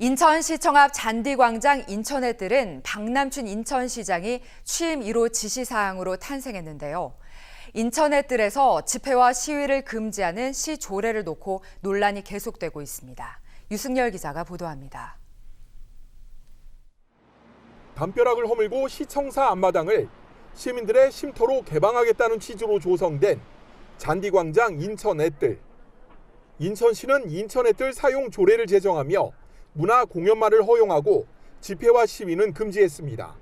인천시청 앞 잔디광장 인천의뜰은 박남춘 인천시장이 취임 1호 지시사항으로 탄생했는데요. 인천의뜰에서 집회와 시위를 금지하는 시 조례를 놓고 논란이 계속되고 있습니다. 유승열 기자가 보도합니다. 담벼락을 허물고 시청사 앞마당을 시민들의 쉼터로 개방하겠다는 취지로 조성된 잔디광장 인천 애뜰. 인천시는 인천 애뜰 사용 조례를 제정하며 문화 공연만을 허용하고 집회와 시위는 금지했습니다.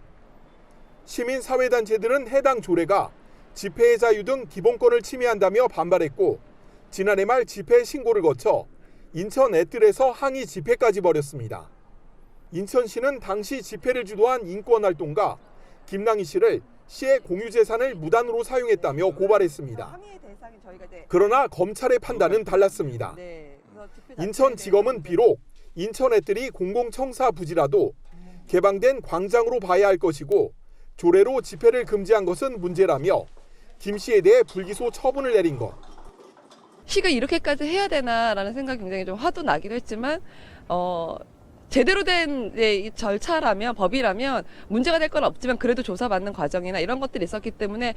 시민 사회단체들은 해당 조례가 집회의 자유 등 기본권을 침해한다며 반발했고 지난해 말 집회 신고를 거쳐 인천 애뜰에서 항의 집회까지 벌였습니다. 인천시는 당시 집회를 주도한 인권활동가 김랑희 씨를 시의 공유재산을 무단으로 사용했다며 고발했습니다. 그러나 검찰의 판단은 달랐습니다. 네, 인천지검은 비록 인천 애들이 공공청사 부지라도 개방된 광장으로 봐야 할 것이고 조례로 집회를 금지한 것은 문제라며 김 씨에 대해 불기소 처분을 내린 것. 시가 이렇게까지 해야 되나라는 생각이 굉장히 좀 화도 나기도 했지만 어 제대로 된 절차라면 법이라면 문제가 될 건 없지만 그래도 조사받는 과정이나 이런 것들이 있었기 때문에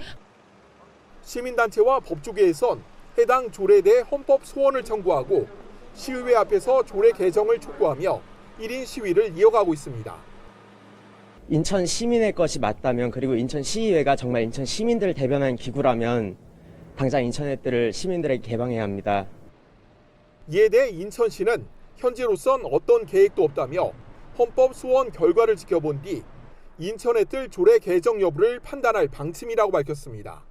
시민단체와 법조계에선 해당 조례에 대해 헌법 소원을 청구하고 시의회 앞에서 조례 개정을 촉구하며 1인 시위를 이어가고 있습니다. 인천 시민의 것이 맞다면 그리고 인천 시의회가 정말 인천 시민들을 대변하는 기구라면 당장 인천넷들을 시민들에게 개방해야 합니다. 이에 대해 인천시는 현재로선 어떤 계획도 없다며 헌법 소원 결과를 지켜본 뒤 인천에 뜰 조례 개정 여부를 판단할 방침이라고 밝혔습니다.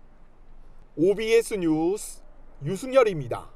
OBS 뉴스 유승열입니다.